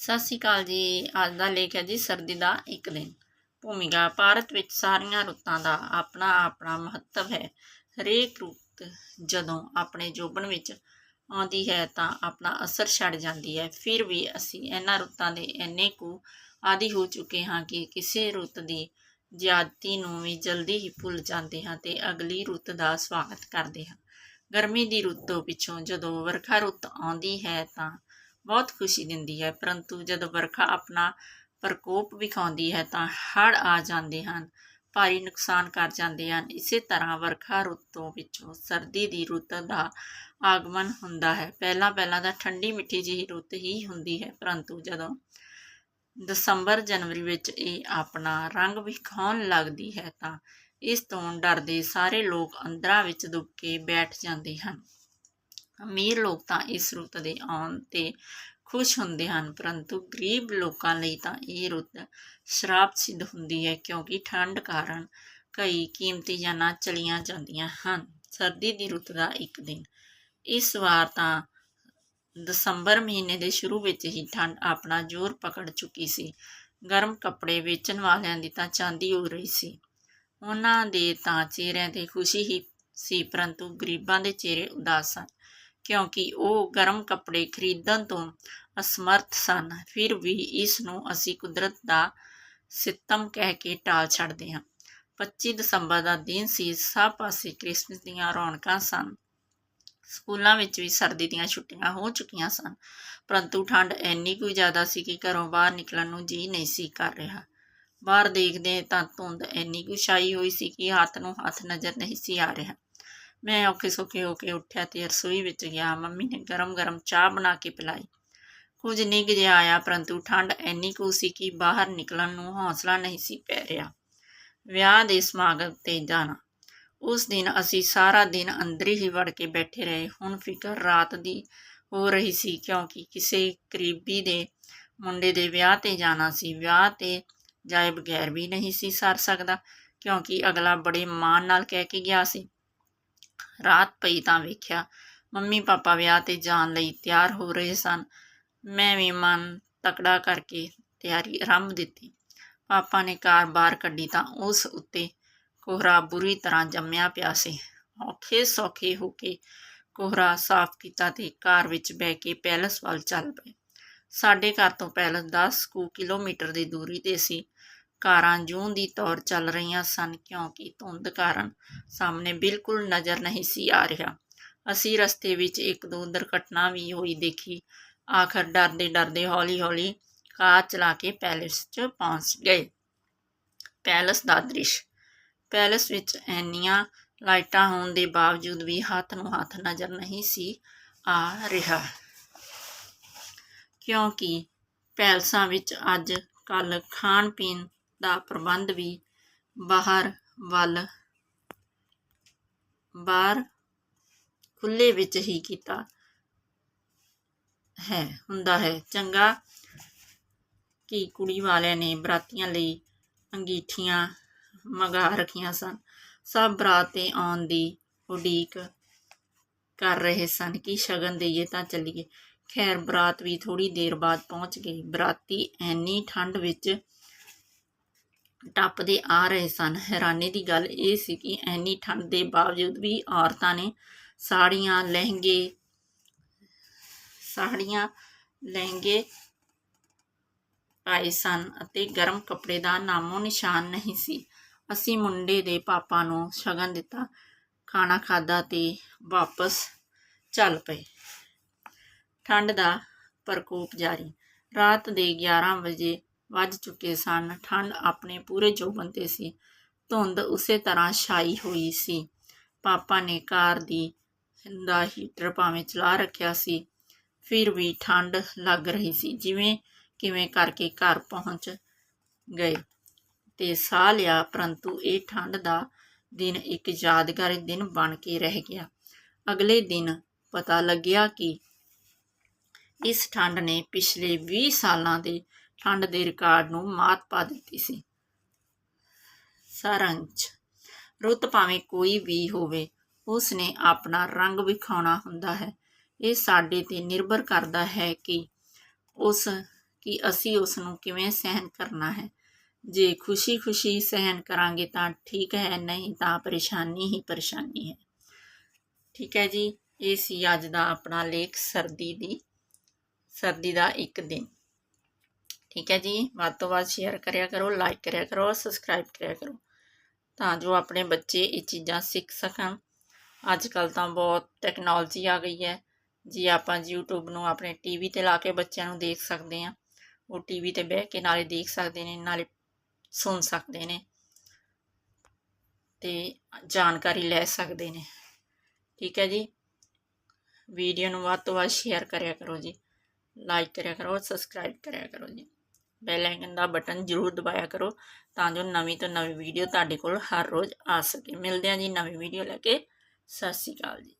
ਸਤਿ ਸ਼੍ਰੀ ਅਕਾਲ ਜੀ। ਅੱਜ ਦਾ ਲੇਖ ਹੈ ਜੀ, ਸਰਦੀ ਦਾ ਇੱਕ ਦਿਨ। ਭੂਮਿਕਾ, ਭਾਰਤ ਵਿੱਚ ਸਾਰੀਆਂ ਰੁੱਤਾਂ ਦਾ ਆਪਣਾ ਆਪਣਾ ਮਹੱਤਵ ਹੈ। ਹਰੇਕ ਰੁੱਤ ਜਦੋਂ ਆਪਣੇ ਜੋਬਨ ਵਿੱਚ ਆਉਂਦੀ ਹੈ ਤਾਂ ਆਪਣਾ ਅਸਰ ਛੱਡ ਜਾਂਦੀ ਹੈ। ਫਿਰ ਵੀ ਅਸੀਂ ਇਹਨਾਂ ਰੁੱਤਾਂ ਦੇ ਇੰਨੇ ਕੁ ਆਦੀ ਹੋ ਚੁੱਕੇ ਹਾਂ ਕਿ ਕਿਸੇ ਰੁੱਤ ਦੀ ਜ਼ਿਆਦਤੀ ਨੂੰ ਵੀ ਜਲਦੀ ਹੀ ਭੁੱਲ ਜਾਂਦੇ ਹਾਂ ਤੇ ਅਗਲੀ ਰੁੱਤ ਦਾ ਸਵਾਗਤ ਕਰਦੇ ਹਾਂ। ਗਰਮੀ ਦੀ ਰੁੱਤ ਤੋਂ ਪਿੱਛੋਂ ਜਦੋਂ ਵਰਖਾ ਰੁੱਤ ਆਉਂਦੀ ਹੈ ਤਾਂ ਬਹੁਤ ਖੁਸ਼ੀ ਦਿੰਦੀ ਹੈ, ਪਰੰਤੂ ਜਦੋਂ ਵਰਖਾ ਆਪਣਾ ਪ੍ਰਕੋਪ ਵਿਖਾਉਂਦੀ ਹੈ ਤਾਂ ਹੜ੍ਹ ਆ ਜਾਂਦੇ ਹਨ, ਭਾਰੀ ਨੁਕਸਾਨ ਕਰ ਜਾਂਦੇ ਹਨ। ਇਸੇ ਤਰ੍ਹਾਂ ਵਰਖਾ ਰੁੱਤੋਂ ਸਰਦੀ ਦੀ ਰੁੱਤ ਦਾ ਆਗਮਨ ਹੁੰਦਾ ਹੈ। ਪਹਿਲਾਂ ਪਹਿਲਾਂ ਤਾਂ ਠੰਡੀ ਮਿੱਠੀ ਜਿਹੀ ਰੁੱਤ ਹੀ ਹੁੰਦੀ ਹੈ, ਪਰੰਤੂ ਜਦੋਂ ਦਸੰਬਰ ਜਨਵਰੀ ਵਿੱਚ ਇਹ ਆਪਣਾ ਰੰਗ ਵਿਖਾਉਣ ਲੱਗਦੀ ਹੈ ਤਾਂ ਇਸ ਤੋਂ ਡਰਦੇ ਸਾਰੇ ਲੋਕ ਅੰਦਰਾਂ ਵਿੱਚ ਦੁੱਬ ਕੇ ਬੈਠ ਜਾਂਦੇ ਹਨ। ਅਮੀਰ ਲੋਕ ਤਾਂ ਇਸ ਰੁੱਤ ਦੇ ਆਉਣ ਤੇ ਖੁਸ਼ ਹੁੰਦੇ ਹਨ, ਪਰੰਤੂ ਗਰੀਬ ਲੋਕਾਂ ਲਈ ਤਾਂ ਇਹ ਰੁੱਤ ਸ਼ਰਾਪ ਸਿੱਧ ਹੁੰਦੀ ਹੈ ਕਿਉਂਕਿ ਠੰਡ ਕਾਰਨ ਕਈ ਕੀਮਤੀ ਜਾਨਾਂ ਚਲੀਆਂ ਜਾਂਦੀਆਂ ਹਨ। ਸਰਦੀ ਦੀ ਰੁੱਤ ਦਾ ਇੱਕ ਦਿਨ। ਇਸ ਵਾਰ ਤਾਂ ਦਸੰਬਰ ਮਹੀਨੇ ਦੇ ਸ਼ੁਰੂ ਵਿੱਚ ਹੀ ਠੰਡ ਆਪਣਾ ਜ਼ੋਰ ਪਕੜ ਚੁੱਕੀ ਸੀ। ਗਰਮ ਕੱਪੜੇ ਵੇਚਣ ਵਾਲਿਆਂ ਦੀ ਤਾਂ ਚਾਂਦੀ ਹੋ ਰਹੀ ਸੀ। ਉਹਨਾਂ ਦੇ ਤਾਂ ਚਿਹਰਿਆਂ ਤੇ ਖੁਸ਼ੀ ਹੀ ਸੀ, ਪਰੰਤੂ ਗਰੀਬਾਂ ਦੇ ਚਿਹਰੇ ਉਦਾਸ ਸਨ। ਕਿਉਂਕਿ ਉਹ ਗਰਮ ਕੱਪੜੇ ਖਰੀਦਣ ਤੋਂ ਅਸਮਰਥ ਸਨ। ਫਿਰ ਵੀ ਇਸ ਨੂੰ ਅਸੀਂ ਕੁਦਰਤ ਦਾ ਸਿੱਤਮ ਕਹਿ ਕੇ ਟਾਲ ਛੱਡਦੇ ਹਾਂ। 25 ਦਸੰਬਰ ਦਾ ਦਿਨ ਸੀ। ਸਭ ਪਾਸੇ ਕ੍ਰਿਸਮਸ ਦੀਆਂ ਰੌਣਕਾਂ ਸਨ। ਸਕੂਲਾਂ ਵਿੱਚ ਵੀ ਸਰਦੀ ਦੀਆਂ ਛੁੱਟੀਆਂ ਹੋ ਚੁੱਕੀਆਂ ਸਨ। ਪਰੰਤੂ ਠੰਡ ਇੰਨੀ ਕੁ ਜ਼ਿਆਦਾ ਸੀ ਕਿ ਘਰੋਂ ਬਾਹਰ ਨਿਕਲਣ ਨੂੰ ਜੀ ਨਹੀਂ ਸੀ ਕਰ ਰਿਹਾ। ਬਾਹਰ ਦੇਖਦੇ ਤਾਂ ਧੁੰਦ ਇੰਨੀ ਕੁ ਛਾਈ ਹੋਈ ਸੀ ਕਿ ਹੱਥ ਨੂੰ ਹੱਥ ਨਜ਼ਰ ਨਹੀਂ ਸੀ ਆ ਰਿਹਾ। ਮੈਂ ਔਖੇ ਸੌਖੇ ਹੋ ਕੇ ਉੱਠਿਆ ਤੇ ਰਸੋਈ ਵਿੱਚ ਗਿਆ। ਮੰਮੀ ਨੇ ਗਰਮ-ਗਰਮ ਚਾਹ ਬਣਾ ਕੇ ਪਿਲਾਈ। ਕੁਝ ਨਿੱਘ ਜਿਹਾ ਆਇਆ, ਪਰੰਤੂ ਠੰਡ ਇੰਨੀ ਕੁ ਸੀ ਕਿ ਬਾਹਰ ਨਿਕਲਣ ਨੂੰ ਹੌਸਲਾ ਨਹੀਂ ਸੀ ਪੈ ਰਿਹਾ। ਵਿਆਹ ਦੇ ਸਮਾਗਮ ਤੇ ਜਾਣਾ। ਉਸ ਦਿਨ ਅਸੀਂ ਸਾਰਾ ਦਿਨ ਅੰਦਰ ਹੀ ਵੜ ਕੇ ਬੈਠੇ ਰਹੇ। ਹੁਣ ਫਿਕਰ ਰਾਤ ਦੀ ਹੋ ਰਹੀ ਸੀ, ਕਿਉਂਕਿ ਕਿਸੇ ਕਰੀਬੀ ਦੇ ਮੁੰਡੇ ਦੇ ਵਿਆਹ ਤੇ ਜਾਣਾ ਸੀ। ਵਿਆਹ ਤੇ ਜਾਏ ਬਗੈਰ ਵੀ ਨਹੀਂ ਸੀ ਸਰ ਸਕਦਾ, ਕਿਉਂਕਿ ਅਗਲਾ ਬੜੇ ਮਾਣ ਨਾਲ ਕਹਿ ਕੇ ਗਿਆ ਸੀ। ਰਾਤ ਪਈ ਤਾਂ ਵੇਖਿਆ ਮੰਮੀ ਪਾਪਾ ਵਿਆਹ ਤੇ ਜਾਣ ਲਈ ਤਿਆਰ ਹੋ ਰਹੇ ਸਨ। ਮੈਂ ਵੀ ਮਨ ਤਕੜਾ ਕਰਕੇ ਤਿਆਰੀ ਆਰੰਭ ਦਿੱਤੀ। ਪਾਪਾ ਨੇ ਕਾਰ ਬਾਹਰ ਕੱਢੀ ਤਾਂ ਉਸ ਉੱਤੇ ਕੋਹਰਾ ਬੁਰੀ ਤਰ੍ਹਾਂ ਜੰਮਿਆ ਪਿਆ ਸੀ। ਔਖੇ ਸੌਖੇ ਹੋ ਕੇ ਕੋਹਰਾ ਸਾਫ਼ ਕੀਤਾ ਤੇ ਕਾਰ ਵਿੱਚ ਬਹਿ ਕੇ ਪੈਲਸ ਵੱਲ ਚੱਲ ਪਏ। ਸਾਡੇ ਘਰ ਤੋਂ ਪੈਲਸ 10 ਕੁ ਕਿਲੋਮੀਟਰ ਦੀ ਦੂਰੀ ਤੇ ਸੀ। ਕਾਰਾਂ ਜੂਨ ਦੀ ਤੌਰ ਚੱਲ ਰਹੀਆਂ ਸਨ ਕਿਉਂਕਿ ਧੁੰਦ ਕਾਰਨ ਸਾਹਮਣੇ ਬਿਲਕੁਲ ਨਜ਼ਰ ਨਹੀਂ ਸੀ ਆ ਰਿਹਾ। ਅਸੀਂ ਰਸਤੇ ਵਿੱਚ ਇੱਕ ਦੋ ਦੁਰਘਟਨਾ ਵੀ ਹੋਈ ਦੇਖੀ। ਆਖਰ ਡਰਦੇ ਡਰਦੇ ਹੌਲੀ ਹੌਲੀ ਕਾਰ ਚਲਾ ਕੇ ਪੈਲਸ 'ਚ ਪਹੁੰਚ ਗਏ। ਪੈਲਸ ਦਾ ਦ੍ਰਿਸ਼। ਪੈਲਸ ਵਿੱਚ ਇੰਨੀਆਂ ਲਾਈਟਾਂ ਹੋਣ ਦੇ ਬਾਵਜੂਦ ਵੀ ਹੱਥ ਨੂੰ ਹੱਥ ਨਜ਼ਰ ਨਹੀਂ ਸੀ ਆ ਰਿਹਾ। ਕਿਉਂਕਿ ਪੈਲਸਾਂ ਵਿੱਚ ਅੱਜ ਕੱਲ ਖਾਣ ਪੀਣ ਦਾ ਪ੍ਰਬੰਧ ਵੀ ਬਾਹਰ ਵੱਲ, ਬਾਹਰ ਖੁੱਲੇ ਵਿੱਚ ਹੀ ਕੀਤਾ ਹੈ, ਹੁੰਦਾ ਹੈ। ਚੰਗਾ ਕਿ ਕੁੜੀ ਵਾਲਿਆਂ ਨੇ ਬਰਾਤੀਆਂ ਲਈ ਅੰਗੀਠੀਆਂ ਮੰਗਾ ਰੱਖੀਆਂ ਸਨ। ਸਭ ਬਰਾਤ ਤੇ ਆਉਣ ਦੀ ਉਡੀਕ ਕਰ ਰਹੇ ਸਨ ਕਿ ਸ਼ਗਨ ਦੇਈਏ ਤਾਂ ਚੱਲੀਏ। ਖੈਰ, ਬਰਾਤ ਵੀ ਥੋੜੀ ਦੇਰ ਬਾਅਦ ਪਹੁੰਚ ਗਈ। ਬਰਾਤੀ ਐਨੀ ਠੰਡ ਵਿੱਚ ਟੱਪਦੇ ਆ ਰਹੇ ਸਨ। ਹੈਰਾਨੀ ਦੀ ਗੱਲ ਇਹ ਸੀ ਕਿ ਐਨੀ ਠੰਡ ਦੇ ਬਾਵਜੂਦ ਵੀ ਔਰਤਾਂ ਨੇ ਸਾੜੀਆਂ ਲਹਿੰਗੇ ਸਾੜੀਆਂ ਲਹਿੰਗੇ ਪਾਏ ਸਨ ਅਤੇ ਗਰਮ ਕੱਪੜੇ ਦਾ ਨਾਮੋ ਨਿਸ਼ਾਨ ਨਹੀਂ ਸੀ। ਅਸੀਂ ਮੁੰਡੇ ਦੇ ਪਾਪਾ ਨੂੰ ਸ਼ਗਨ ਦਿੱਤਾ। ਖਾਣਾ ਖਾਦਾ ਤੇ ਵਾਪਸ ਚੱਲ ਪਏ। ਠੰਡ ਦਾ ਪ੍ਰਕੋਪ ਜਾਰੀ। ਰਾਤ ਦੇ 11 ਵਜੇ ਵੱਜ ਚੁੱਕੇ ਸਨ। ਠੰਡ ਆਪਣੇ ਪੂਰੇ ਜੋਬਨ ਤੇ ਸੀ। ਧੁੰਦ ਉਸੇ ਤਰ੍ਹਾਂ ਛਾਈ ਹੋਈ ਸੀ। ਪਾਪਾ ਨੇ ਕਾਰ ਦੀ ਦਾ ਹੀਟਰ ਭਾਵੇਂ ਚਲਾ ਰੱਖਿਆ ਸੀ, ਫਿਰ ਵੀ ਠੰਡ ਲੱਗ ਰਹੀ ਸੀ। ਜਿਵੇਂ ਕਿਵੇਂ ਕਰਕੇ ਘਰ ਪਹੁੰਚ ਗਏ ਤੇ ਸਾਹ ਲਿਆ, ਪਰੰਤੂ ਇਹ ਠੰਡ ਦਾ ਦਿਨ ਇੱਕ ਯਾਦਗਾਰ ਦਿਨ ਬਣ ਕੇ ਰਹਿ ਗਿਆ। ਅਗਲੇ ਦਿਨ ਪਤਾ ਲੱਗਿਆ ਕਿ ਇਸ ਠੰਡ ਨੇ ਪਿਛਲੇ 20 ਸਾਲਾਂ ਦੇ ਠੰਡ ਦੇ ਰਿਕਾਰਡ ਨੂੰ ਮਾਤ ਪਾ ਦਿੱਤੀ ਸੀ। ਸਾਰਾਂਸ਼ ਰੁੱਤ ਭਾਵੇਂ ਕੋਈ ਵੀ ਹੋਵੇ ਉਸ ਨੇ ਆਪਣਾ ਰੰਗ ਵਿਖਾਉਣਾ ਹੁੰਦਾ ਹੈ। ਇਹ ਸਾਡੇ ਤੇ ਨਿਰਭਰ ਕਰਦਾ ਹੈ ਕਿ ਉਸ, ਕਿ ਅਸੀਂ ਉਸ ਨੂੰ ਕਿਵੇਂ ਸਹਿਨ ਕਰਨਾ ਹੈ। ਜੇ ਖੁਸ਼ੀ-ਖੁਸ਼ੀ ਸਹਿਨ ਕਰਾਂਗੇ ਤਾਂ ਠੀਕ ਹੈ, ਨਹੀਂ ਤਾਂ ਪਰੇਸ਼ਾਨੀ ਹੀ ਪਰੇਸ਼ਾਨੀ ਹੈ। ਠੀਕ ਹੈ ਜੀ, ਇਹ ਸੀ ਅੱਜ ਦਾ ਆਪਣਾ ਲੇਖ, ਸਰਦੀ ਦੀ, ਸਰਦੀ ਦਾ ਇੱਕ ਦਿਨ। ਠੀਕ ਹੈ ਜੀ। ਵੱਧ ਤੋਂ ਵੱਧ ਸ਼ੇਅਰ ਕਰਿਆ ਕਰੋ ਲਾਈਕ ਕਰਿਆ ਕਰੋ ਔਰ ਸਬਸਕ੍ਰਾਈਬ ਕਰਿਆ ਕਰੋ ਤਾਂ ਜੋ ਆਪਣੇ ਬੱਚੇ ਇਹ ਚੀਜ਼ਾਂ ਸਿੱਖ ਸਕਣ। ਅੱਜ ਕੱਲ ਤਾਂ ਬਹੁਤ ਟੈਕਨੋਲੋਜੀ ਆ ਗਈ ਹੈ। ਜੀ ਆਪਾਂ YouTube ਨੂੰ ਆਪਣੇ ਟੀਵੀ ਤੇ ਲਾ ਕੇ ਬੱਚਿਆਂ ਨੂੰ ਦੇਖ ਸਕਦੇ ਹਾਂ, ਉਹ ਟੀਵੀ ਤੇ ਬਹਿ ਕੇ ਨਾਲੇ ਦੇਖ ਸਕਦੇ ਨੇ, ਨਾਲੇ ਸੁਣ ਸਕਦੇ ਨੇ ਤੇ ਜਾਣਕਾਰੀ ਲੈ ਸਕਦੇ ਨੇ। ਠੀਕ ਹੈ ਜੀ। ਵੀਡੀਓ ਨੂੰ ਵੱਧ ਤੋਂ ਵੱਧ ਸ਼ੇਅਰ ਕਰਿਆ ਕਰੋ ਜੀ। ਲਾਈਕ ਕਰਿਆ ਕਰੋ ਸਬਸਕ੍ਰਾਈਬ ਕਰਿਆ ਕਰੋ ਜੀ। ਬੈਲ ਆਈਕਨ ਦਾ ਬਟਨ ਜ਼ਰੂਰ ਦਬਾਇਆ ਕਰੋ ਤਾਂ ਜੋ ਨਵੀਂ ਤੋਂ ਨਵੀਂ ਵੀਡੀਓ ਤੁਹਾਡੇ ਕੋਲ ਹਰ ਰੋਜ਼ ਆ ਸਕੇ। ਮਿਲਦੇ ਹਾਂ ਜੀ ਨਵੀਂ ਵੀਡੀਓ ਲੈ ਕੇ। ਸਤਿ ਸ਼੍ਰੀ ਅਕਾਲ ਜੀ।